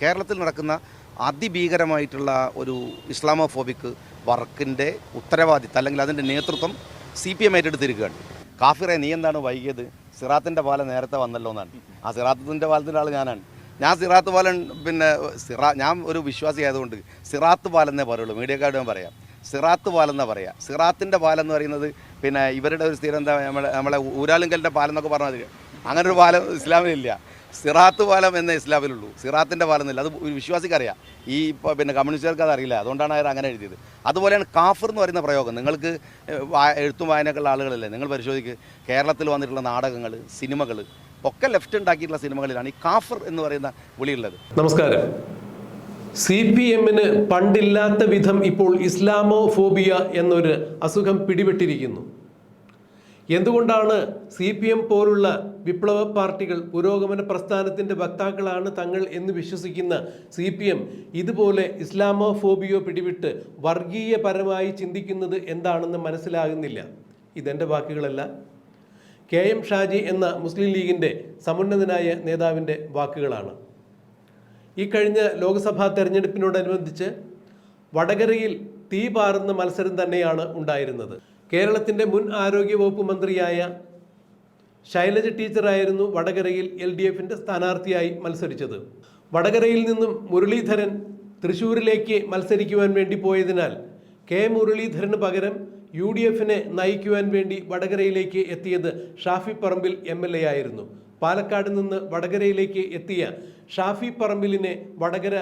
കേരളത്തിൽ നടക്കുന്ന അതിഭീകരമായിട്ടുള്ള ഒരു ഇസ്ലാമോഫോബിക് വർക്കിന്റെ ഉത്തരവാദിത്തം അല്ലെങ്കിൽ അതിന്റെ നേതൃത്വം സി പി എം ഏറ്റെടുത്തിരിക്കുകയാണ്. കാഫിറെ നീ എന്താണ് വൈകിയത്? സിറാത്തിന്റെ പാല നേരത്തെ വന്നല്ലോ എന്നാണ്. ആ സിറാത്തിന്റെ പാലത്തിന്റെ ആൾ ഞാനാണ്. ഞാൻ സിറാത്ത് പാലൻ പിന്നെ സിറാ ഞാൻ ഒരു വിശ്വാസി ആയതുകൊണ്ട് സിറാത്ത് പാലെന്നേ പറയുള്ളൂ. മീഡിയക്കാരോട് ഞാൻ പറയാം. സിറാത്ത് പാലം എന്നാ പറയാം. സിറാത്തിന്റെ പാലെന്ന് പറയുന്നത് പിന്നെ ഇവരുടെ ഒരു സ്ഥിരം എന്താ നമ്മളെ നമ്മളെ ഊരാലുങ്കലിന്റെ പാലെന്നൊക്കെ പറഞ്ഞാൽ അങ്ങനെ ഒരു പാലം ഇസ്ലാമിലില്ല. സിറാത്ത് പാലം എന്ന ഇസ്ലാമിലുള്ളൂ. സിറാത്തിന്റെ പാലം എന്നില്ല അത് ഒരു വിശ്വാസിക്ക് അറിയാം ഈ പിന്നെ കമ്മ്യൂണിസ്റ്റുകാർക്ക് അത് അറിയില്ല അതുകൊണ്ടാണ് അവർ അങ്ങനെ എഴുതിയത്. അതുപോലെയാണ് കാഫർ എന്ന് പറയുന്ന പ്രയോഗം. നിങ്ങൾക്ക് എഴുത്തും വായനക്കുള്ള ആളുകളല്ലേ? നിങ്ങൾ പരിശോധിക്ക്. കേരളത്തിൽ വന്നിട്ടുള്ള നാടകങ്ങൾ സിനിമകൾ ഒക്കെ ലെഫ്റ്റ് ഉണ്ടാക്കിയിട്ടുള്ള സിനിമകളിലാണ് ഈ കാഫർ എന്ന് പറയുന്ന വിളിയുള്ളത്. നമസ്കാരം. സി പി എമ്മിന് പണ്ടില്ലാത്ത വിധം ഇപ്പോൾ ഇസ്ലാമോ ഫോബിയ എന്നൊരു അസുഖം പിടിപെട്ടിരിക്കുന്നു. എന്തുകൊണ്ടാണ് സി പി എം പോലുള്ള വിപ്ലവ പാർട്ടികൾ പുരോഗമന പ്രസ്ഥാനത്തിന്റെ വക്താക്കളാണ് തങ്ങൾ എന്ന് വിശ്വസിക്കുന്ന സി പി എം ഇതുപോലെ ഇസ്ലാമോ ഫോബിയോ പിടിവിട്ട് വർഗീയപരമായി ചിന്തിക്കുന്നത് എന്താണെന്ന് മനസ്സിലാകുന്നില്ല? ഇതെന്റെ വാക്കുകളല്ല. കെ എം ഷാജി എന്ന മുസ്ലിം ലീഗിന്റെ സമുന്നതനായ നേതാവിന്റെ വാക്കുകളാണ്. ഈ കഴിഞ്ഞ ലോക്സഭാ തെരഞ്ഞെടുപ്പിനോടനുബന്ധിച്ച് വടകരയിൽ തീ പാറുന്ന മത്സരം തന്നെയാണ് ഉണ്ടായിരുന്നത്. കേരളത്തിന്റെ മുൻ ആരോഗ്യവകുപ്പ് മന്ത്രിയായ ശൈലജ ടീച്ചറായിരുന്നു വടകരയിൽ എൽ ഡി എഫിന്റെ സ്ഥാനാർത്ഥിയായി മത്സരിച്ചത്. വടകരയിൽ നിന്നും മുരളീധരൻ തൃശൂരിലേക്ക് മത്സരിക്കുവാൻ വേണ്ടി പോയതിനാൽ കെ മുരളീധരന് പകരം യു ഡി എഫിനെ നയിക്കുവാൻ വേണ്ടി വടകരയിലേക്ക് എത്തിയത് Shafi Parambil M L A ആയിരുന്നു. പാലക്കാട് നിന്ന് വടകരയിലേക്ക് എത്തിയ ഷാഫി പറമ്പിലിനെ വടകര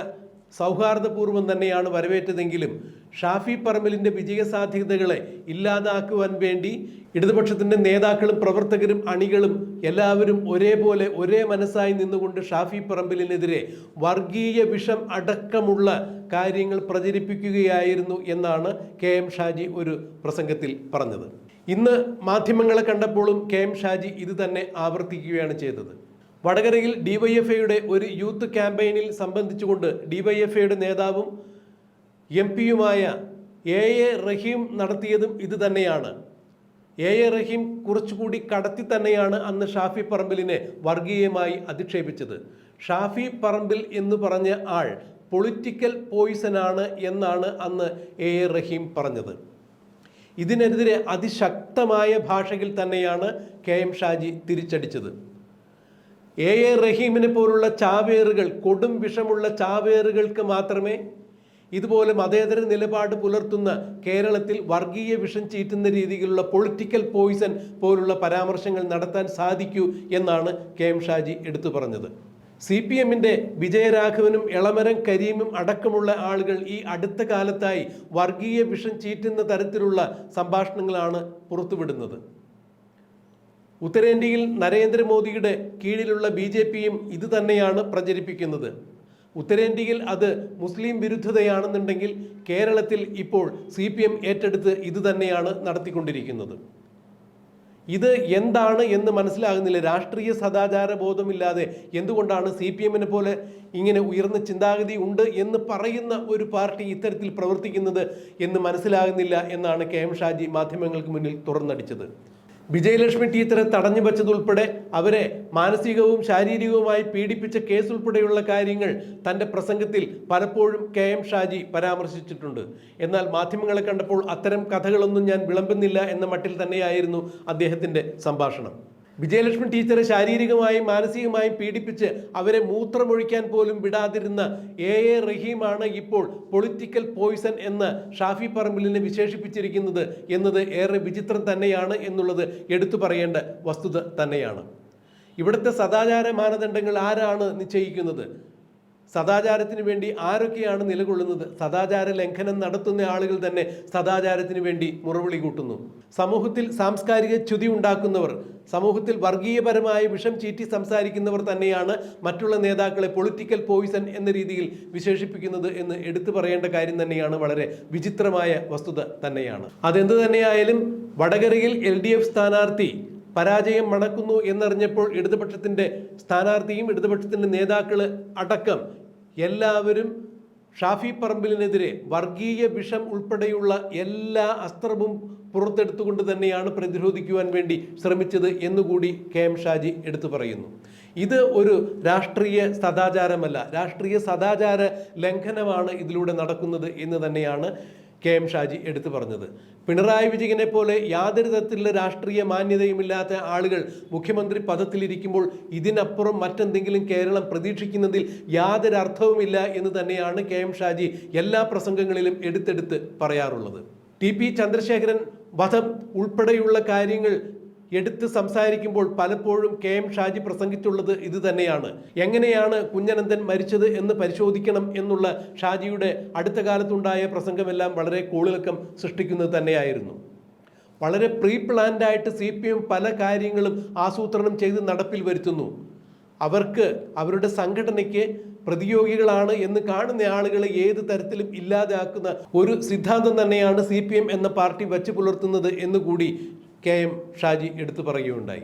സൗഹാർദ്ദപൂർവം തന്നെയാണ് വരവേറ്റതെങ്കിലും ഷാഫി പറമ്പിലിന്റെ വിജയസാധ്യതകളെ ഇല്ലാതാക്കുവാൻ വേണ്ടി ഇടതുപക്ഷത്തിന്റെ നേതാക്കളും പ്രവർത്തകരും അണികളും എല്ലാവരും ഒരേപോലെ ഒരേ മനസ്സായി നിന്നുകൊണ്ട് ഷാഫി പറമ്പിലിനെതിരെ വർഗീയ വിഷം അടക്കമുള്ള കാര്യങ്ങൾ പ്രചരിപ്പിക്കുകയായിരുന്നു എന്നാണ് കെ എം ഷാജി ഒരു പ്രസംഗത്തിൽ പറഞ്ഞത്. ഇന്ന് മാധ്യമങ്ങളെ കണ്ടപ്പോഴും കെ എം ഷാജി ഇത് തന്നെ ആവർത്തിക്കുകയാണ് ചെയ്തത്. വടകരയിൽ ഡിവൈഎഫ്ഐയുടെ ഒരു യൂത്ത് ക്യാമ്പയിനിൽ സംബന്ധിച്ചുകൊണ്ട് ഡിവൈഎഫ്ഐയുടെ നേതാവും എം പിയുമായ എ എ റഹീം നടത്തിയതും ഇത് തന്നെയാണ്. എ എ റഹീം കുറച്ചുകൂടി കടത്തി തന്നെയാണ് അന്ന് ഷാഫി പറമ്പിലിനെ വർഗീയമായി അധിക്ഷേപിച്ചത്. ഷാഫി പറമ്പിൽ എന്ന് പറഞ്ഞ ആൾ പൊളിറ്റിക്കൽ പോയിസനാണ് എന്നാണ് അന്ന് എ എ റഹീം പറഞ്ഞത്. ഇതിനെതിരെ അതിശക്തമായ ഭാഷയിൽ തന്നെയാണ് കെ എം ഷാജി തിരിച്ചടിച്ചത്. എ എ റഹീമിനെ പോലുള്ള ചാവേറുകൾ കൊടും വിഷമുള്ള ചാവേറുകൾക്ക് മാത്രമേ ഇതുപോലെ മതേതര നിലപാട് പുലർത്തുന്ന കേരളത്തിൽ വർഗീയ വിഷം ചീറ്റുന്ന രീതിയിലുള്ള പൊളിറ്റിക്കൽ പോയിസൺ പോലുള്ള പരാമർശങ്ങൾ നടത്താൻ സാധിക്കൂ എന്നാണ് കെ എം ഷാജി എടുത്തു പറഞ്ഞത്. സി പി എമ്മിന്റെ വിജയരാഘവനും എളമരം കരീമും അടക്കമുള്ള ആളുകൾ ഈ അടുത്ത കാലത്തായി വർഗീയ വിഷം ചീറ്റുന്ന തരത്തിലുള്ള സംഭാഷണങ്ങളാണ് പുറത്തുവിടുന്നത്. ഉത്തരേന്ത്യയിൽ നരേന്ദ്രമോദിയുടെ കീഴിലുള്ള ബി ജെ പിയും ഇത് തന്നെയാണ് പ്രചരിപ്പിക്കുന്നത്. ഉത്തരേന്ത്യയിൽ അത് മുസ്ലിം വിരുദ്ധതയാണെന്നുണ്ടെങ്കിൽ കേരളത്തിൽ ഇപ്പോൾ സി പി എം ഏറ്റെടുത്ത് ഇത് തന്നെയാണ് നടത്തിക്കൊണ്ടിരിക്കുന്നത്. ഇത് എന്താണ് എന്ന് മനസ്സിലാകുന്നില്ല. രാഷ്ട്രീയ സദാചാര ബോധമില്ലാതെ എന്തുകൊണ്ടാണ് സി പി എമ്മിനെ പോലെ ഇങ്ങനെ ഉയർന്ന ചിന്താഗതി ഉണ്ട് എന്ന് പറയുന്ന ഒരു പാർട്ടി ഇത്തരത്തിൽ പ്രവർത്തിക്കുന്നത് എന്ന് മനസ്സിലാകുന്നില്ല എന്നാണ് കെ എം ഷാജി മാധ്യമങ്ങൾക്ക് മുന്നിൽ തുറന്നടിച്ചത്. വിജയലക്ഷ്മി ടീച്ചറെ തടഞ്ഞു വച്ചതുൾപ്പെടെ അവരെ മാനസികവും ശാരീരികവുമായി പീഡിപ്പിച്ച കേസ് ഉൾപ്പെടെയുള്ള കാര്യങ്ങൾ തന്റെ പ്രസംഗത്തിൽ പലപ്പോഴും കെ എം ഷാജി പരാമർശിച്ചിട്ടുണ്ട്. എന്നാൽ മാധ്യമങ്ങളെ കണ്ടപ്പോൾ അത്തരം കഥകളൊന്നും ഞാൻ വിളമ്പുന്നില്ല എന്ന മട്ടിൽ തന്നെയായിരുന്നു അദ്ദേഹത്തിന്റെ സംഭാഷണം. വിജയലക്ഷ്മി ടീച്ചറെ ശാരീരികമായും മാനസികമായും പീഡിപ്പിച്ച് അവരെ മൂത്രമൊഴിക്കാൻ പോലും വിടാതിരുന്ന എ എ റഹീമാണ് ഇപ്പോൾ പൊളിറ്റിക്കൽ പോയിസൺ എന്ന് ഷാഫി പറമ്പിലിനെ വിശേഷിപ്പിച്ചിരിക്കുന്നത് എന്നത് ഏറെ വിചിത്രം തന്നെയാണ് എന്നുള്ളത് എടുത്തു പറയേണ്ട വസ്തുത തന്നെയാണ്. ഇവിടുത്തെ സദാചാര മാനദണ്ഡങ്ങൾ ആരാണ് നിശ്ചയിക്കുന്നത്? സദാചാരത്തിന് വേണ്ടി ആരൊക്കെയാണ് നിലകൊള്ളുന്നത്? സദാചാര ലംഘനം നടത്തുന്ന ആളുകൾ തന്നെ സദാചാരത്തിന് വേണ്ടി മുറവിളി കൂട്ടുന്നു. സമൂഹത്തിൽ സാംസ്കാരിക ചുതി ഉണ്ടാക്കുന്നവർ സമൂഹത്തിൽ വർഗീയപരമായ വിഷം ചീറ്റി സംസാരിക്കുന്നവർ തന്നെയാണ് മറ്റുള്ള നേതാക്കളെ പൊളിറ്റിക്കൽ പോയിസൺ എന്ന രീതിയിൽ വിശേഷിപ്പിക്കുന്നത് എന്ന് എടുത്തു പറയേണ്ട കാര്യം തന്നെയാണ് വളരെ വിചിത്രമായ വസ്തുത തന്നെയാണ്. അതെന്ത് തന്നെയായാലും വടകരയിൽ എൽ ഡി എഫ് സ്ഥാനാർത്ഥി പരാജയം മണക്കുന്നു എന്നറിഞ്ഞപ്പോൾ ഇടതുപക്ഷത്തിന്റെ സ്ഥാനാർത്ഥിയും ഇടതുപക്ഷത്തിന്റെ നേതാക്കൾ അടക്കം എല്ലാവരും ഷാഫി പറമ്പിലിനെതിരെ വർഗീയ വിഷം ഉൾപ്പെടെയുള്ള എല്ലാ അസ്ത്രവും പുറത്തെടുത്തുകൊണ്ട് തന്നെയാണ് പ്രതിരോധിക്കുവാൻ വേണ്ടി ശ്രമിച്ചത് എന്നുകൂടി കെ എം ഷാജി എടുത്തു പറയുന്നു. ഇത് ഒരു രാഷ്ട്രീയ സദാചാരമല്ല. രാഷ്ട്രീയ സദാചാര ലംഘനമാണ് ഇതിലൂടെ നടക്കുന്നത് എന്ന് തന്നെയാണ് കെ എം ഷാജി എടുത്തു പറഞ്ഞത്. പിണറായി വിജയനെ പോലെ യാതൊരു തരത്തിലുള്ള രാഷ്ട്രീയ മാന്യതയുമില്ലാത്ത ആളുകൾ മുഖ്യമന്ത്രി പദത്തിലിരിക്കുമ്പോൾ ഇതിനപ്പുറം മറ്റെന്തെങ്കിലും കേരളം പ്രതീക്ഷിക്കുന്നതിൽ യാതൊരു അർത്ഥവുമില്ല എന്ന് തന്നെയാണ് കെ എം ഷാജി എല്ലാ പ്രസംഗങ്ങളിലും എടുത്തെടുത്ത് പറയാറുള്ളത്. ടി പി ചന്ദ്രശേഖരൻ വധം ഉൾപ്പെടെയുള്ള കാര്യങ്ങൾ എടുത്ത് സംസാരിക്കുമ്പോൾ പലപ്പോഴും കെ എം ഷാജി പ്രസംഗിച്ചുള്ളത് ഇത് തന്നെയാണ്. എങ്ങനെയാണ് കുഞ്ഞനന്ദൻ മരിച്ചത് എന്ന് പരിശോധിക്കണം എന്നുള്ള ഷാജിയുടെ അടുത്ത കാലത്തുണ്ടായ പ്രസംഗമെല്ലാം വളരെ കോളിളക്കം സൃഷ്ടിക്കുന്നത് തന്നെയായിരുന്നു. വളരെ പ്രീ പ്ലാൻഡായിട്ട് സി പി എം പല കാര്യങ്ങളും ആസൂത്രണം ചെയ്ത് നടപ്പിൽ വരുത്തുന്നു. അവർക്ക് അവരുടെ സംഘടനയ്ക്ക് പ്രതിയോഗികളാണ് എന്ന് കാണുന്ന ആളുകളെ ഏത് തരത്തിലും ഇല്ലാതാക്കുന്ന ഒരു സിദ്ധാന്തം തന്നെയാണ് സി പി എം എന്ന പാർട്ടി വച്ചു പുലർത്തുന്നത് എന്നുകൂടി കെ എം ഷാജി എടുത്തു പറയുകയുണ്ടായി.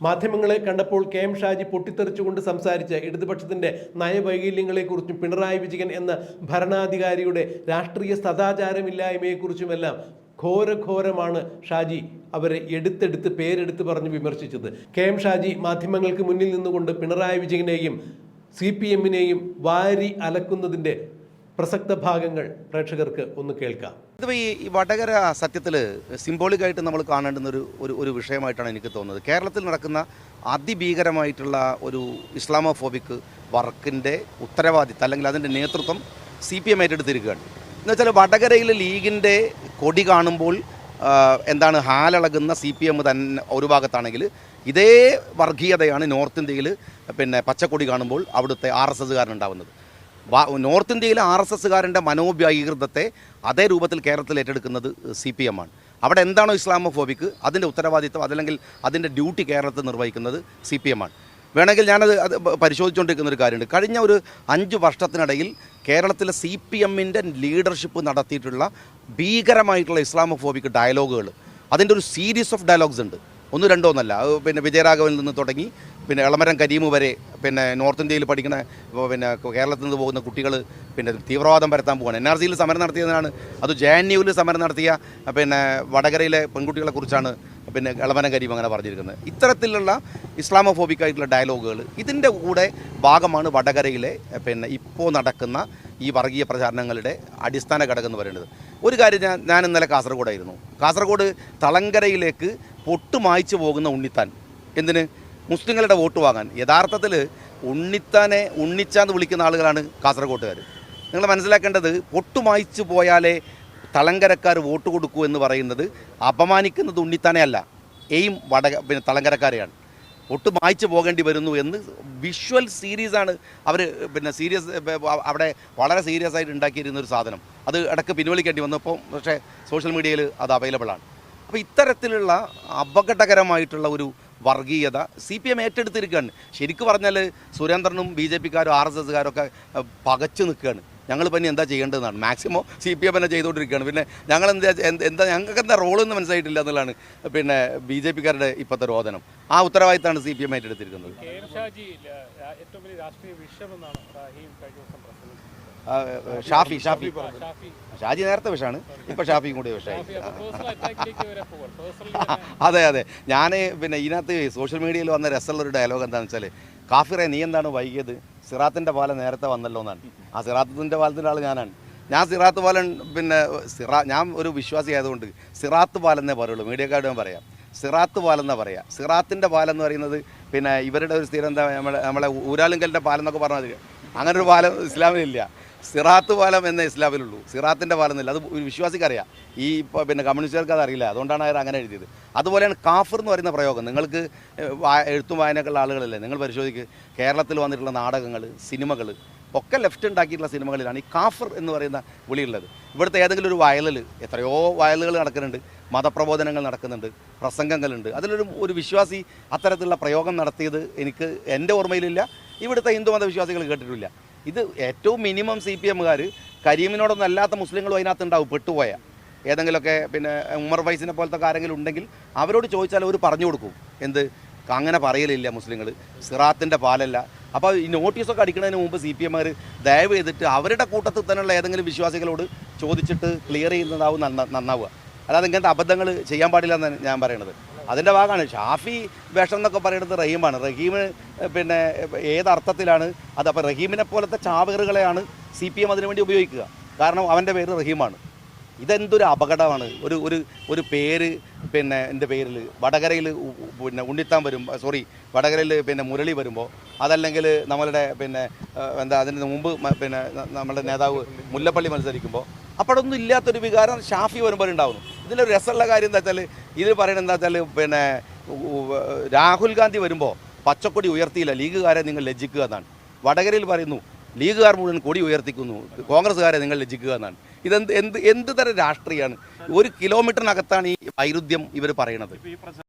മാധ്യമങ്ങളെ കണ്ടപ്പോൾ കെ എം ഷാജി പൊട്ടിത്തെറിച്ചുകൊണ്ട് സംസാരിച്ച ഇടതുപക്ഷത്തിന്റെ നയവൈകല്യങ്ങളെക്കുറിച്ചും പിണറായി വിജയൻ എന്ന ഭരണാധികാരിയുടെ രാഷ്ട്രീയ സദാചാരമില്ലായ്മയെക്കുറിച്ചുമെല്ലാം ഘോരഘോരമാണ് ഷാജി അവരെ എടുത്തെടുത്ത് പേരെടുത്ത് പറഞ്ഞ് വിമർശിച്ചത്. കെ എം ഷാജി മാധ്യമങ്ങൾക്ക് മുന്നിൽ നിന്നുകൊണ്ട് പിണറായി വിജയനെയും സി പി എമ്മിനെയും വാരി അലക്കുന്നതിന്റെ പ്രസക്ത ഭാഗങ്ങൾ പ്രേക്ഷകർക്ക് ഒന്ന് കേൾക്കാം. ഇതിപ്പോൾ ഈ വടകര സത്യത്തിൽ സിംബോളിക്കായിട്ട് നമ്മൾ കാണേണ്ടുന്ന ഒരു ഒരു ഒരു വിഷയമായിട്ടാണ് എനിക്ക് തോന്നുന്നത്. കേരളത്തിൽ നടക്കുന്ന അതിഭീകരമായിട്ടുള്ള ഒരു ഇസ്ലാമോഫോബിക് വർക്കിന്റെ ഉത്തരവാദിത്തം അല്ലെങ്കിൽ അതിന്റെ നേതൃത്വം സി പി എം ഏറ്റെടുത്തിരിക്കുകയാണ്. എന്ന് വെച്ചാൽ വടകരയിലെ ലീഗിന്റെ കൊടി കാണുമ്പോൾ എന്താണ് ഹാലളകുന്ന സി പി എം തന്നെ ഒരു ഭാഗത്താണെങ്കിൽ ഇതേ വർഗീയതയാണ് നോർത്ത് ഇന്ത്യയിൽ പിന്നെ പച്ചക്കൊടി കാണുമ്പോൾ അവിടുത്തെ ആർ എസ് എസ്സുകാരനുണ്ടാവുന്നത്. നോർത്ത് ഇന്ത്യയിലെ ആർ എസ് എസ്സുകാരന്റെ മനോവ്യാകൃതത്തെ അതേ രൂപത്തിൽ കേരളത്തിൽ ഏറ്റെടുക്കുന്നത് സി പി എം ആണ്. അവിടെ എന്താണോ ഇസ്ലാമോഫോബിക്ക് അതിന്റെ ഉത്തരവാദിത്വം അതല്ലെങ്കിൽ അതിന്റെ ഡ്യൂട്ടി കേരളത്തിൽ നിർവഹിക്കുന്നത് സി പി എം ആണ്. വേണമെങ്കിൽ ഞാനത് അത് പരിശോധിച്ചുകൊണ്ടിരിക്കുന്ന ഒരു കാര്യമുണ്ട്. കഴിഞ്ഞ ഒരു അഞ്ച് വർഷത്തിനിടയിൽ കേരളത്തിലെ സി പി എമ്മിന്റെ ലീഡർഷിപ്പ് നടത്തിയിട്ടുള്ള ഭീകരമായിട്ടുള്ള ഇസ്ലാമോഫോബിക് ഡയലോഗുകൾ അതിന്റെ ഒരു സീരീസ് ഓഫ് ഡയലോഗ്സ് ഉണ്ട്. ഒന്ന് രണ്ടോ ഒന്നല്ല അത് പിന്നെ വിജയരാഘവനിൽ നിന്ന് തുടങ്ങി പിന്നെ എളമരം കരീമ് വരെ പിന്നെ നോർത്ത് ഇന്ത്യയിൽ പഠിക്കുന്ന പിന്നെ കേരളത്തിൽ നിന്ന് പോകുന്ന കുട്ടികൾ പിന്നെ തീവ്രവാദം പരത്താൻ പോവാണ്. എൻ ആർ സിയിൽ സമരം നടത്തിയതിനാണ്. അത് ജെ എൻ യുവിൽ സമരം നടത്തിയ പിന്നെ വടകരയിലെ പെൺകുട്ടികളെ കുറിച്ചാണ് പിന്നെ എളമരം കരീം അങ്ങനെ പറഞ്ഞിരിക്കുന്നത്. ഇത്തരത്തിലുള്ള ഇസ്ലാമോഫോബിക് ആയിട്ടുള്ള ഡയലോഗുകൾ ഇതിന്റെ കൂടെ ഭാഗമാണ് വടകരയിലെ പിന്നെ ഇപ്പോൾ നടക്കുന്ന ഈ വർഗീയ പ്രചാരണങ്ങളുടെ അടിസ്ഥാന ഘടകം എന്ന് പറയുന്നത്. ഒരു കാര്യം ഞാൻ ഞാൻ ഇന്നലെ കാസർഗോഡായിരുന്നു. കാസർഗോഡ് തളങ്കരയിലേക്ക് പൊട്ടുമായ്ച്ചു പോകുന്ന ഉണ്ണിത്താൻ. എന്തിന്? മുസ്ലിങ്ങളുടെ വോട്ട് വാങ്ങാൻ. യഥാർത്ഥത്തിൽ ഉണ്ണിത്താനെ ഉണ്ണിച്ചാന്ന് വിളിക്കുന്ന ആളുകളാണ് കാസർഗോട്ടുകാർ നിങ്ങൾ മനസ്സിലാക്കേണ്ടത് പൊട്ടുമായിച്ചു പോയാലേ തളങ്കരക്കാർ വോട്ട് കൊടുക്കൂ എന്ന് പറയുന്നത് അപമാനിക്കുന്നത് ഉണ്ണിത്താനെ അല്ല. എയിം വട പിന്നെ തളങ്കരക്കാരെയാണ് ഒട്ടും മായ്ച്ചു പോകേണ്ടി വരുന്നു എന്ന് വിഷ്വൽ സീരീസാണ് അവർ പിന്നെ സീരിയസ് അവിടെ വളരെ സീരിയസ് ആയിട്ട് ഉണ്ടാക്കിയിരുന്ന ഒരു സാധനം. അത് ഇടയ്ക്ക് പിൻവലിക്കേണ്ടി വന്നപ്പോൾ പക്ഷേ സോഷ്യൽ മീഡിയയിൽ അത് അവൈലബിളാണ് അപ്പോൾ ഇത്തരത്തിലുള്ള അപകടകരമായിട്ടുള്ള ഒരു വർഗീയത സി പി എം ഏറ്റെടുത്തിരിക്കുകയാണ്. ശരിക്കും പറഞ്ഞാൽ സുരേന്ദ്രനും ബി ജെ പിക്കാരും ആർ എസ് എസ്സുകാരും ഒക്കെ പകച്ചു നിൽക്കുകയാണ്. ഞങ്ങൾ പിന്നെ എന്താ ചെയ്യേണ്ടതെന്നാണ്. മാക്സിമം സി പി എം തന്നെ ചെയ്തുകൊണ്ടിരിക്കുകയാണ്. പിന്നെ ഞങ്ങൾ എന്താ എന്ത് ഞങ്ങൾക്ക് എന്താ റോളെന്ന് മനസ്സിലായിട്ടില്ല എന്നുള്ളതാണ് പിന്നെ ബി ജെ പിക്കാരുടെ ഇപ്പോഴത്തെ രോദനം ആ ഉത്തരവാദിത്തമാണ് സി പി എം ഏറ്റെടുത്തിരിക്കുന്നത് ഏറ്റവും വലിയ രാഷ്ട്രീയ വിഷയമെന്നാണ് ഷാഫി ഷാഫി. ഷാജി നേരത്തെ വിഷമാണ് ഇപ്പൊ ഷാഫിയും കൂടി പേഴ്സണലി അതെ അതെ. ഞാൻ പിന്നെ ഇതിനകത്ത് സോഷ്യൽ മീഡിയയിൽ വന്ന രസമുള്ളൊരു ഡയലോഗ് എന്താണെന്ന് വെച്ചാൽ കാഫിറെ നീ എന്താണ് വൈകിയത്? സിറാത്തിന്റെ പാലം നേരത്തെ വന്നല്ലോ എന്നാണ്. ആ സിറാത്തിന്റെ പാലത്തിന്റെ ആൾ ഞാനാണ്. ഞാൻ സിറാത്ത് പാലൻ പിന്നെ സിറാ ഞാൻ ഒരു വിശ്വാസി ആയതുകൊണ്ട് സിറാത്ത് പാലെന്നേ പറയുള്ളൂ. മീഡിയക്കാരുടെ ഞാൻ പറയാം. സിറാത്ത് പാലെന്നാണ് പറയുക പറയാം. സിറാത്തിന്റെ പാലെന്ന് പറയുന്നത് പിന്നെ ഇവരുടെ ഒരു സ്ഥിരം എന്താ നമ്മളെ നമ്മളെ ഊരാലുങ്കലിന്റെ പാലം എന്നൊക്കെ പറഞ്ഞാൽ അങ്ങനെ ഒരു പാലം ഇസ്ലാമിലില്ല. സിറാത്ത് പാലം എന്ന ഇസ്ലാമിലുള്ളൂ. സിറാത്തിന്റെ പാലം എന്നില്ല അത് ഒരു വിശ്വാസിക്ക് അറിയാം ഈ ഇപ്പോൾ പിന്നെ കമ്മ്യൂണിസ്റ്റുകാർക്ക് അത് അറിയില്ല. അതുകൊണ്ടാണ് അവർ അങ്ങനെ എഴുതിയത്. അതുപോലെയാണ് കാഫർ എന്ന് പറയുന്ന പ്രയോഗം. നിങ്ങൾക്ക് എഴുത്തും വായനക്കുള്ള ആളുകളല്ലേ? നിങ്ങൾ പരിശോധിക്ക്. കേരളത്തിൽ വന്നിട്ടുള്ള നാടകങ്ങൾ സിനിമകൾ ഒക്കെ ലെഫ്റ്റ് ഉണ്ടാക്കിയിട്ടുള്ള സിനിമകളിലാണ് ഈ കാഫർ എന്ന് പറയുന്ന വിളിയുള്ളത്. ഇവിടുത്തെ ഏതെങ്കിലും ഒരു വയലിൽ എത്രയോ വയലുകൾ നടക്കുന്നുണ്ട്. മതപ്രബോധനങ്ങൾ നടക്കുന്നുണ്ട്. പ്രസംഗങ്ങളുണ്ട്. അതിലൊരു ഒരു വിശ്വാസി അത്തരത്തിലുള്ള പ്രയോഗം നടത്തിയത് എനിക്ക് എന്റെ ഓർമ്മയിലില്ല. ഇവിടുത്തെ ഹിന്ദു മതവിശ്വാസികൾ കേട്ടിട്ടില്ല. ഇത് ഏറ്റവും മിനിമം സി പി എമ്മുകാർ കരീമിനോടൊന്നും അല്ലാത്ത മുസ്ലിങ്ങളും അതിനകത്ത് ഉണ്ടാവും പെട്ടുപോയ. ഏതെങ്കിലുമൊക്കെ പിന്നെ ഉമർ വൈസിനെ പോലത്തെ ആരെങ്കിലും ഉണ്ടെങ്കിൽ അവരോട് ചോദിച്ചാൽ അവർ പറഞ്ഞു കൊടുക്കും. എന്ത്? അങ്ങനെ പറയലില്ല മുസ്ലിങ്ങൾ സിറാത്തിന്റെ പാലല്ല. അപ്പോൾ ഈ നോട്ടീസൊക്കെ അടിക്കുന്നതിന് മുമ്പ് സി പി എമ്മാർ ദയവ് ചെയ്തിട്ട് അവരുടെ കൂട്ടത്തിൽ തന്നെയുള്ള ഏതെങ്കിലും വിശ്വാസികളോട് ചോദിച്ചിട്ട് ക്ലിയർ ചെയ്യുന്നതാവും നന്നാവുക. അല്ലാതെ ഇങ്ങനത്തെ അബദ്ധങ്ങൾ ചെയ്യാൻ പാടില്ല എന്നാണ് ഞാൻ പറയണത്. അതിന്റെ ഭാഗമാണ്. ഷാഫി വേഷം എന്നൊക്കെ പറയുന്നത് റഹീമാണ്. റഹീമ് പിന്നെ ഏത് അർത്ഥത്തിലാണ് അത്? അപ്പോൾ റഹീമിനെ പോലത്തെ ചാവേറുകളെയാണ് സി പി എം അതിനുവേണ്ടി ഉപയോഗിക്കുക. കാരണം അവന്റെ പേര് റഹീമാണ്. ഇതെന്തൊരു അപകടമാണ്? ഒരു ഒരു ഒരു പേര് പിന്നെ എന്റെ പേരിൽ വടകരയിൽ പിന്നെ ഉണ്ണിത്താൻ വരും സോറി വടകരയിൽ പിന്നെ മുരളി വരുമ്പോൾ അതല്ലെങ്കിൽ നമ്മളുടെ പിന്നെ എന്താ അതിന് മുമ്പ് പിന്നെ നമ്മളുടെ നേതാവ് മുല്ലപ്പള്ളി മത്സരിക്കുമ്പോൾ അപ്പോഴൊന്നും ഇല്ലാത്തൊരു വികാരം ഷാഫി വരുമ്പോൾ ഉണ്ടാവുന്നു. ഇതിലൊരു രസമുള്ള കാര്യം എന്താ വെച്ചാൽ ഇതിൽ പറയുന്നത് എന്താ വെച്ചാൽ പിന്നെ രാഹുൽ ഗാന്ധി വരുമ്പോൾ പച്ചക്കൊടി ഉയർത്തിയില്ല ലീഗുകാരെ നിങ്ങൾ ലജ്ജിക്കുക എന്നാണ്. വടകരയിൽ പറയുന്നു ലീഗുകാർ മുഴുവൻ കൊടി ഉയർത്തിക്കുന്നു കോൺഗ്രസ്സുകാരെ നിങ്ങൾ ലജ്ജിക്കുക എന്നാണ്. ഇതെന്ത് എന്ത് എന്ത് തരം രാഷ്ട്രീയമാണ് ഒരു കിലോമീറ്ററിനകത്താണ് ഈ വൈരുദ്ധ്യം ഇവർ പ്രശ്നം